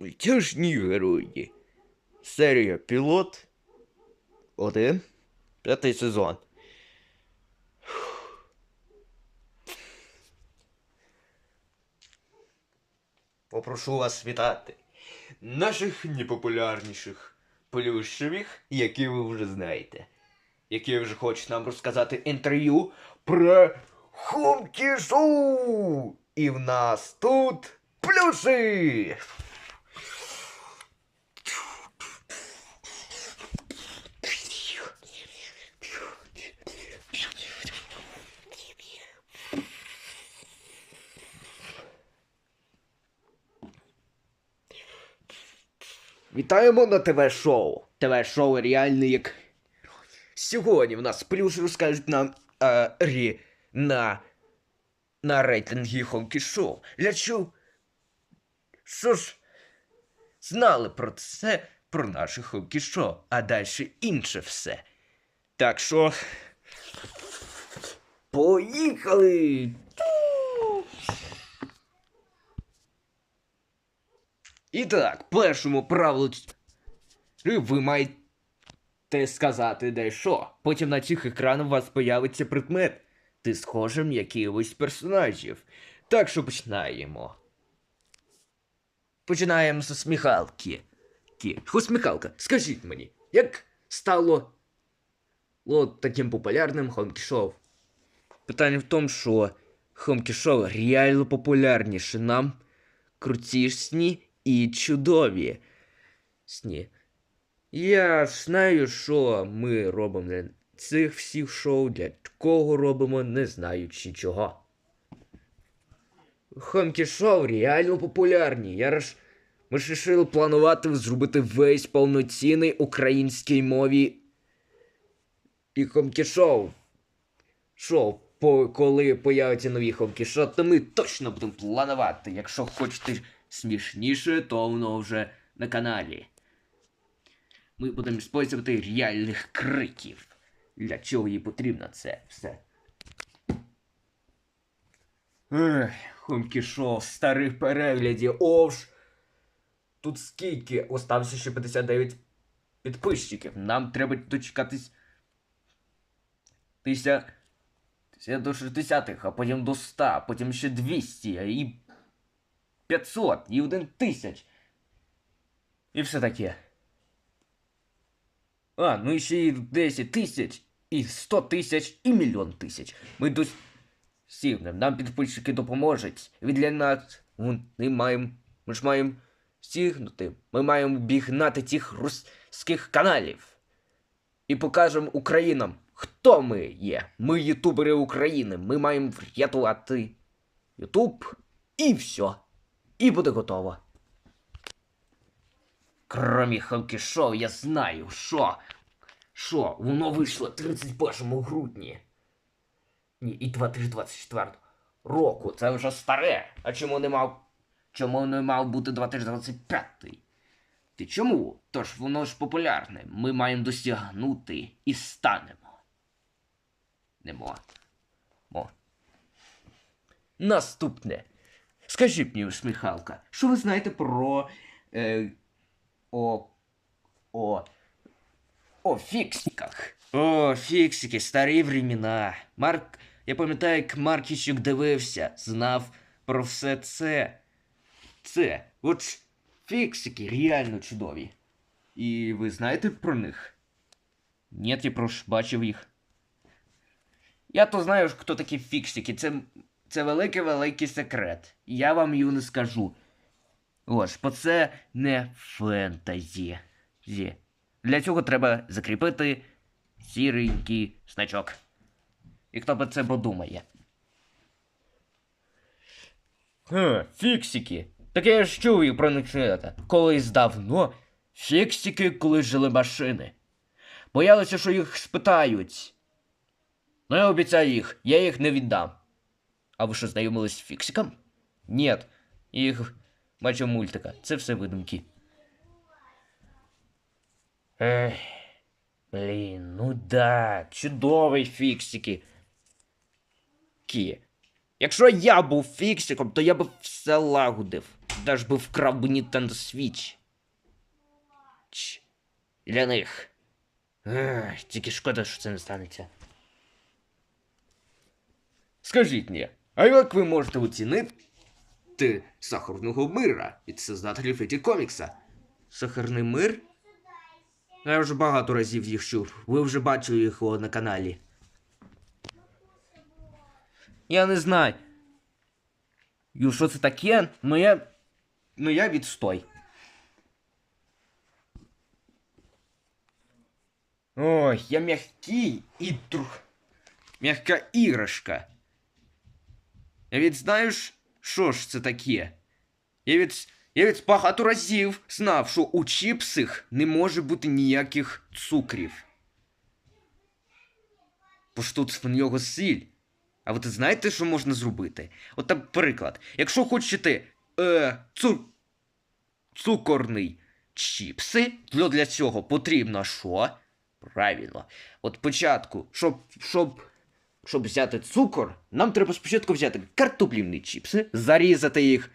Мультяшні герої. Серія Пілот. Один. П'ятий сезон. Попрошу вас вітати наших найпопулярніших плюшевих, які ви вже знаєте, які вже хочуть нам розказати інтерв'ю про Хумкі Шоу! І в нас тут плюші! Вітаємо на ТВ-шоу. ТВ-шоу реальне як. Сьогодні в нас плюс розкажуть нам е, рі, на, на рейтингі Хонкі Шоу. Для чого? Що ж, знали про це, про наше Хонкі Шоу, а далі інше все. Так що. Поїхали! І так, першому правилу ви маєте сказати де що. Потім на цих екранах у вас появиться предмет. Ти схожим якихось персонажів. Так що починаємо. Починаємо з сміхалки. Кі. Хо скажіть мені, як стало от таким популярним Хомкі Шоу? Питання в тому, що Хомкі Шоу реально популярніше нам крутішні і чудові сні. Я знаю, що ми робимо для цих всіх шоу, для кого робимо, не знаючи чого. Хомкі шоу реально популярні. Я ж. Ми ж рішили планувати зробити весь повноцінний українській мові. І хомкі шоу. Шоу, по, коли появляться нові хомкі шоу, то ми точно будемо планувати. Якщо хочете смішніше, то воно вже на каналі. Ми будемо використовувати реальних криків. Для чого їй потрібно це все. Ех, хомкі шоу, старих переглядів. Овш. Тут скільки? Остався ще 59 підписчиків. Нам треба дочекатись. Тися. Тися до 60-х, а потім до 100, а потім ще 200, а і 500, і 1 тисяч. І все таке. А, ну і ще і 10 тисяч, і 100 тисяч, і мільйон тисяч. Ми дос... Сігнем, нам підписчики допоможуть. І для нас ми маємо. Ми ж маємо стігнути. Ми маємо бігнати тих руських каналів. І покажемо Українам, хто ми є. Ми ютубери України. Ми маємо врятувати Ютуб і все. І буде готово. Кромі Хонкі Шоу, я знаю, що. Що, воно вийшло 31 грудні. Ні, і 2024 року. Це вже старе. А чому не мав. Чому не мав бути 2025? Ти чому? Тож воно ж популярне. Ми маємо досягнути і станемо. Немо. Мо. Наступне. Скажіть мені, усміхалка, що ви знаєте про. Е, о. О. О фіксиках. О, фіксики, старі времена. Марк. Я пам'ятаю, як Маркіщук дивився, знав про все це. Це. От фіксики реально чудові. І ви знаєте про них? Ні, я прош бачив їх. Я то знаю, хто такі фіксики. Це, це великий-великий секрет. Я вам його не скажу. Ось, бо це не фентезі. Зі. Для цього треба закріпити сіренький значок. І хто би це подумає? Ха, фіксики. Так я ж чув про них читати. Колись давно фіксики, коли жили машини. Боялися, що їх спитають. Ну, я обіцяю їх, я їх не віддам. А ви що знайомились з фіксиком? Ні, їх бачив мультика. Це все видумки. Ех, блін, ну да, чудовий фіксики. Кі. Якщо я був фіксиком, то я б все лагодив. Даже би вкрав би Nintendo Switch. Ч. Для них. Ех, тільки шкода, що це не станеться. Скажіть мені, а як ви можете оцінити сахарного мира від создателів Еті комікса? Сахарний мир? Я вже багато разів їх чув. Ви вже бачили його на каналі. Я не знаю. Що це таке? Ну я. Ну я відстой. Ой, я м'який і трух. М'яка іграшка. Я від знаєш, що ж це таке? Я від. Я від багато разів знав, що у чіпсах не може бути ніяких цукрів. Бо ж тут в нього сіль. А ви знаєте, що можна зробити? От, наприклад, якщо хочете е, цу... цукорний чіпси, то для цього потрібно що? Правильно. От спочатку, щоб, щоб, щоб взяти цукор, нам треба спочатку взяти картоплівні чіпси, зарізати їх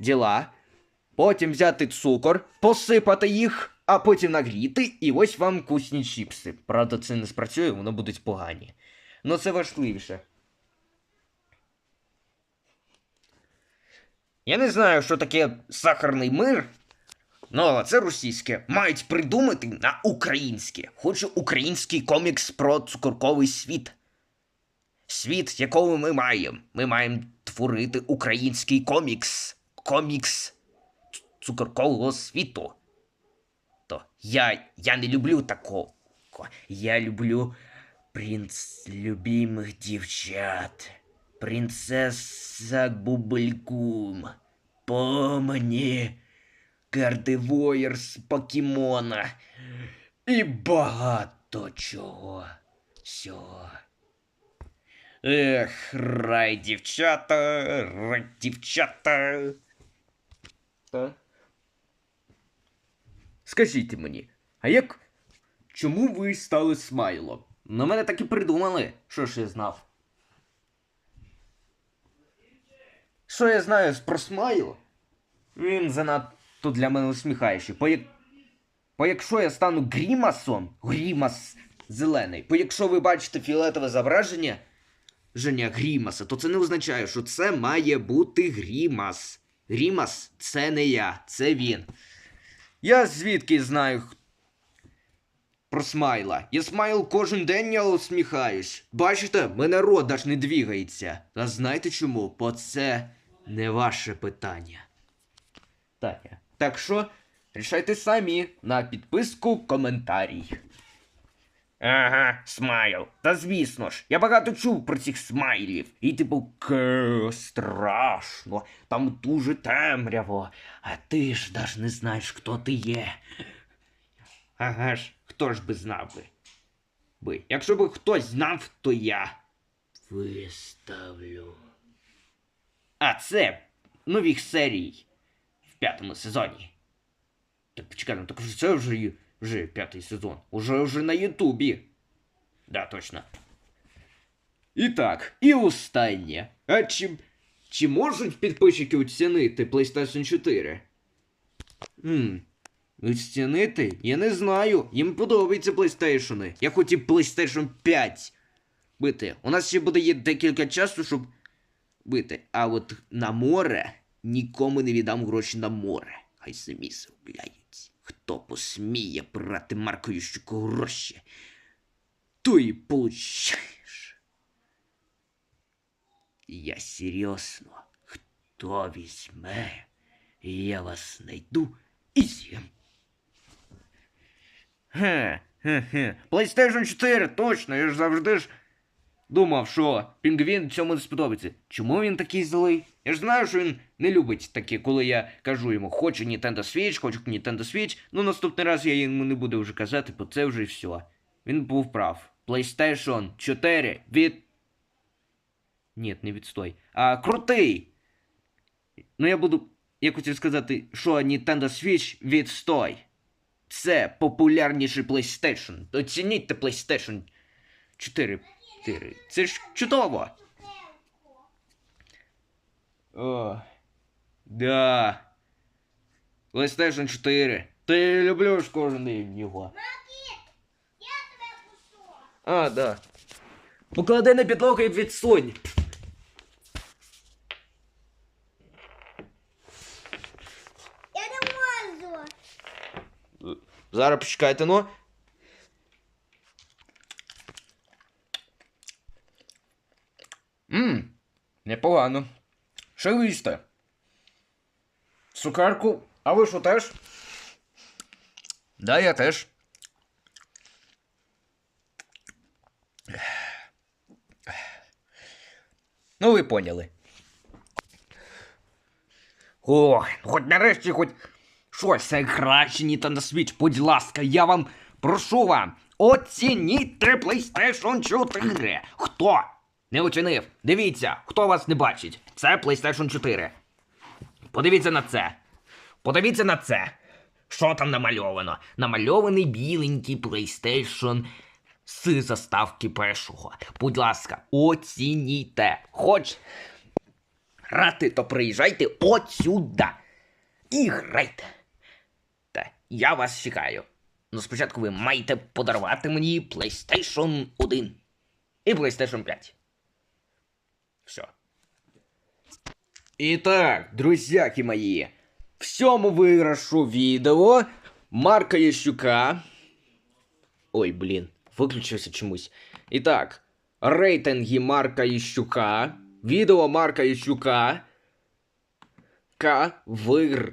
діла, потім взяти цукор, посипати їх, а потім нагріти, і ось вам вкусні чіпси. Правда, це не спрацює, воно будуть погані. Ну це важливіше. Я не знаю, що таке сахарний мир. Ну, це російське. Мають придумати на українське. Хочу український комікс про цукорковий світ. Світ, якого ми маємо. Ми маємо творити український комікс. Комікс цукоркового світу. То я, я не люблю такого. Я люблю принц любимих дівчат. Принцеса Бублькум. Помні. Гардевоєр з покемона. І багато чого. Всього. Ех, рай дівчата, рай дівчата. Та? Скажіть мені, а як. Чому ви стали смайлом? На мене так і придумали. Що ж я знав? Що я знаю про смайл? Він занадто для мене усміхаючий. Бо, як... Бо якщо я стану грімасом, грімас зелений, бо якщо ви бачите фіолетове зображення Женя Грімаса, то це не означає, що це має бути Грімас. Грімас це не я, це він. Я звідки знаю про смайла. Я смайл кожен день я усміхаюсь. Бачите, мене рот аж не двігається. А знаєте чому? Бо це не ваше питання. Так, що, рішайте самі на підписку коментарій. Ага, смайл. Та звісно ж, я багато чув про цих смайлів. І типу, ке, страшно, там дуже темряво, а ти ж даже не знаєш, хто ти є. Ага ж, хто ж би знав би? би. Якщо би хтось знав, то я. Виставлю. А це нових серій в п'ятому сезоні. Так почекай, ну так це вже, й- вже п'ятий сезон. Уже вже на Ютубі. Да, точно. І так, і останнє. А чи, чи можуть підписчики оцінити PlayStation 4? Хм. Оцінити? Я не знаю. Їм подобаються PlayStation. Я хотів PlayStation 5 бити. У нас ще буде є декілька часу, щоб бити. А от на море нікому не віддам гроші на море. Хай самі заробляють. Хто посміє брати Маркою щуку гроші, то і получаєш. Я серйозно. Хто візьме, я вас знайду і з'їм. Хе, хе, хе. PlayStation 4, точно, я ж завжди ж думав, що пінгвін цьому не сподобається. Чому він такий злий? Я ж знаю, що він не любить таке, коли я кажу йому, хочу Nintendo Switch, хочу Nintendo Switch. Ну наступний раз я йому не буду вже казати, бо це вже все. Він був прав. PlayStation 4 від. Ні, не відстой. А крутий. Ну я буду. Я хотів сказати, що Nintendo Switch відстой. Це популярніший PlayStation. Оцініть PlayStation 4. 4. Це ж чудово. О, да. PlayStation 4. Ти люблю ж кожен день його. А, да. Поклади на підлогу і відсунь. Я не можу. Зараз почекайте, ну. Ммм, непогано. Що ви їсте? Цукерку, а ви що теж? Да, я теж. Ну, ви поняли. О, хоч нарешті, хоч щось найкраще Nintendo Switch, будь ласка, я вам прошу вам, оцініть PlayStation 4. Хто не оцінив? Дивіться, хто вас не бачить. Це PlayStation 4. Подивіться на це. Подивіться на це. Що там намальовано? Намальований біленький PlayStation з заставки першого. Будь ласка, оцінійте. Хоч грати, то приїжджайте отсюда. І грайте. Та я вас чекаю. Ну, спочатку ви маєте подарувати мені PlayStation 1 і PlayStation 5. Все. І так, друзяки мої, в цьому виграшу відео Марка Ящука. Ой, блін, виключився чомусь. І так, рейтинги Марка Ящука. Відео Марка Ящука. К вигр.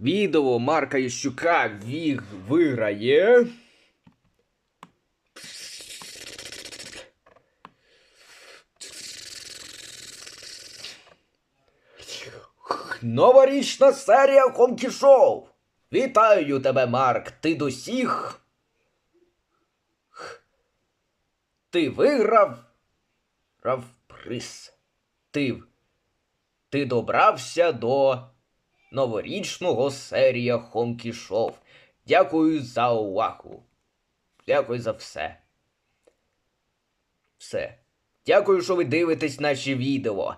Відео Марка Ящука віг виграє. Новорічна серія Хомкі Шоу. Вітаю тебе, Марк. Ти досіг. Ти виграв. Рав приз. Ти. Ти добрався до новорічного серія Хомкі Шоу. Дякую за увагу. Дякую за все. Все. Дякую, що ви дивитесь наші відео.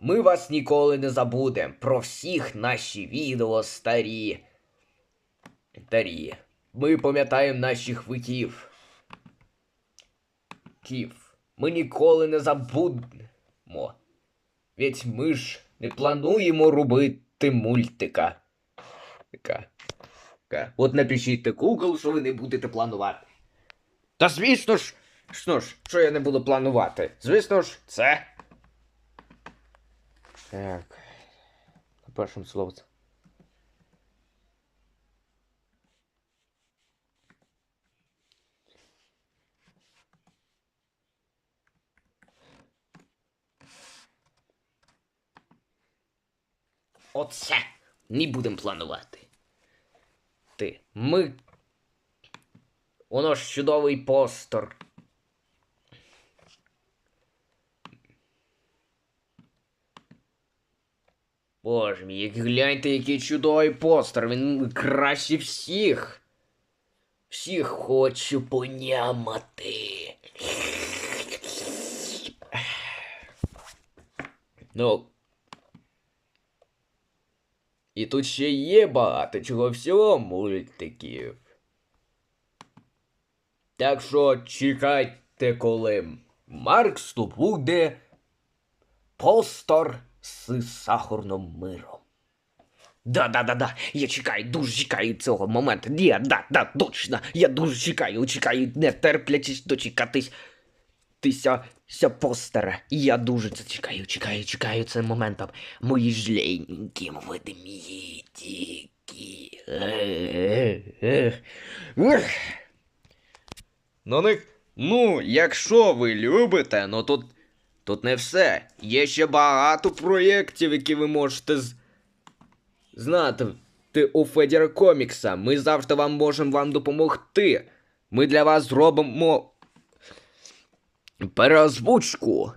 Ми вас ніколи не забудемо. Про всіх наші відео старі. Старі. Ми пам'ятаємо наших виків. Ків. Ми ніколи не забудемо. Ведь ми ж не плануємо робити мультика. Така. Така. От напишіть Google, що ви не будете планувати. Та звісно ж, що ж, що я не буду планувати? Звісно ж, це. Так. На першому словці. Оце не будемо планувати. Ти. Ми. Воно ж чудовий постер. Боже мій, гляньте, який чудовий постер. Він краще всіх. Всіх хочу понямати. Ну. І тут ще є багато чого всього мультиків. Так що чекайте, коли Маркс тут буде постер з сахарним миром. Да-да-да-да, я чекаю, дуже чекаю цього моменту. Я, да, да, точно. Я дуже чекаю, чекаю, не терплячись дочекатись тися ся постера. Я дуже це чекаю, чекаю, чекаю цим моментом. Мої жленькі ведмідики. Ех. Ну, ну, якщо ви любите, ну тут, тут не все. Є ще багато проєктів, які ви можете з... знати ти у Федір Комікса. Ми завжди вам можемо вам допомогти. Ми для вас зробимо переозвучку.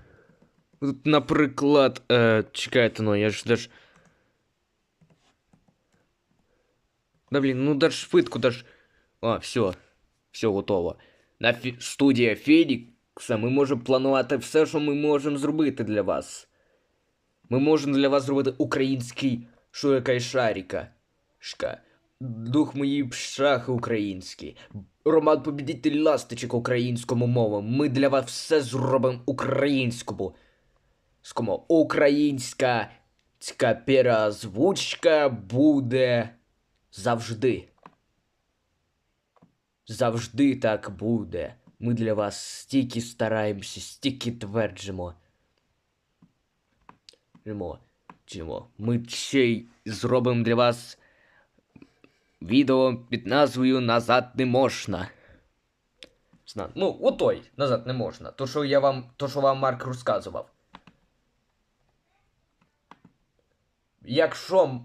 Тут, наприклад, е, чекайте, ну я ж теж. Да блін, ну даж швидко, даж. А, все. Все готово. На фі... студія Фенікса ми можемо планувати все, що ми можемо зробити для вас. Ми можемо для вас зробити український шурика і шаріка. Шка. Дух моїй пшахи український. Роман Побідитель Ластичок українському мовою. Ми для вас все зробимо українському. Скомо українська цька переозвучка буде завжди. Завжди так буде. Ми для вас стільки стараємося, стільки тверджимо. Чимо, чимо. Ми ще й зробимо для вас відео під назвою Назад не можна. Ну, отой, назад не можна. То, що я вам. То, що вам Марк розказував. Якщо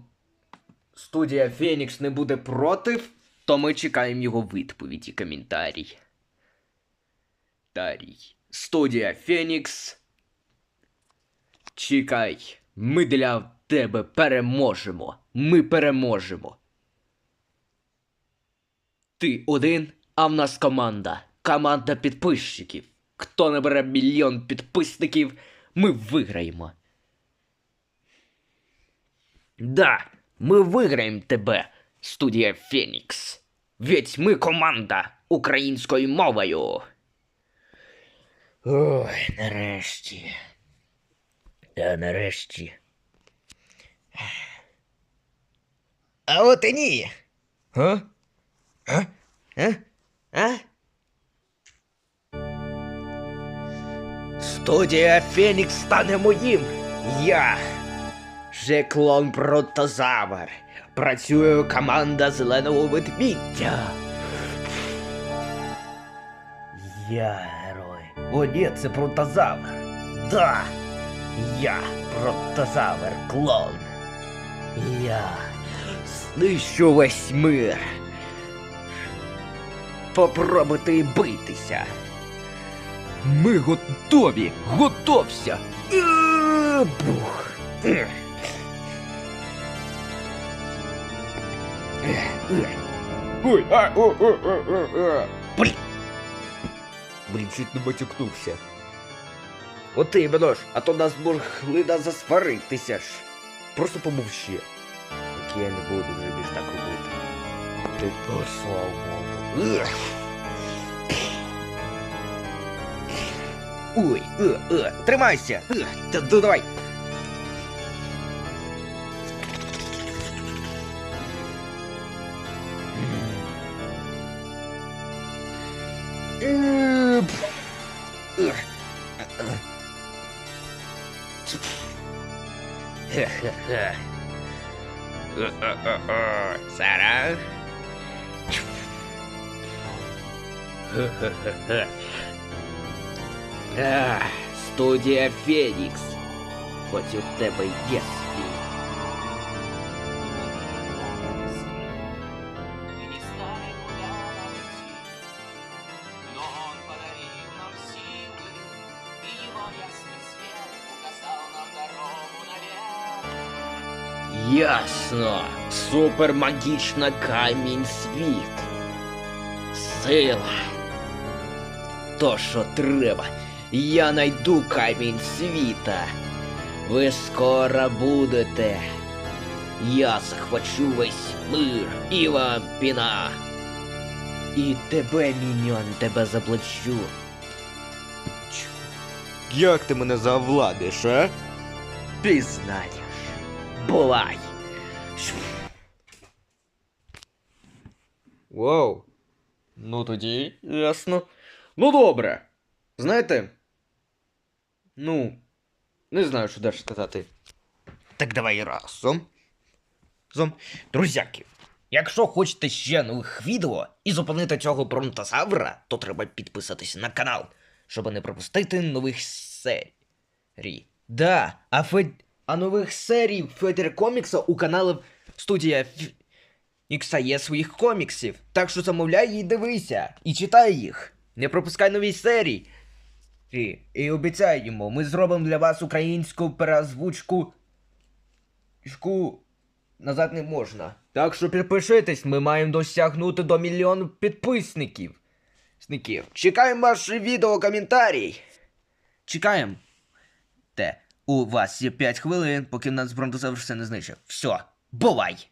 студія Фенікс не буде проти, то ми чекаємо його відповіді коментарій. Тарій. Студія Фенікс. Чекай. Ми для тебе переможемо. Ми переможемо. Ти один, а в нас команда. Команда підписчиків. Хто набере мільйон підписників, ми виграємо. Да, ми виграємо тебе, студія Фенікс. Ведь ми команда українською мовою. Ой, нарешті. Та нарешті. А от і ні. А? А? А? А? Студія Фенікс стане моїм. Я. Жеклон Протозавр. Працює команда зеленого ведмідя. Я. О, ні, це протозавр. Да. Я протозавр клон. Я знищу весь мир. Попробуйте битися. Ми готові. Готовся. Е, Бух. Е. Е. Ой, а, о, о, о, о, о. Блін. Блін, чуть не батюкнувся. От ти, ж, а то нас могли да засваритися ж. Просто помовчи. Так я не буду вже більш так робити. Ти о, Богу. Ой, е, е, тримайся. Та, да, давай. Ах, Студія Фенікс. Хоч у тебе є свій. И не знали, куда нам идти. Но он подарил нам силы, и его ясный свет указал нам дорогу наверх. Ясно. Супермагічна камінь світ. Сила. То, що треба. Я найду камінь світа. Ви скоро будете. Я захвачу весь мир і вам піна. І тебе, міньон, тебе заплачу. Як ти мене завладиш, а? Пізнаєш. Бувай. Вау. Ну тоді, ясно. Ну добре. Знаєте? Ну, не знаю, що далі сказати. Так давай разом. Разом. Друзяки, якщо хочете ще нових відео і зупинити цього бронтозавра, то треба підписатися на канал, щоб не пропустити нових серій. Да, а, фе... а нових серій Федер Комікса у каналів студія Ф... Є своїх коміксів. Так що замовляй і дивися, і читай їх. Не пропускай нові серії. І, і обіцяємо, ми зробимо для вас українську переозвучку. Шку назад не можна. Так що підпишитесь, ми маємо досягнути до мільйону підписників. Сників. Чекаємо ваші відео коментарі. Чекаємо. Те, у вас є 5 хвилин, поки нас бронтозавр все не знищив. Все, бувай!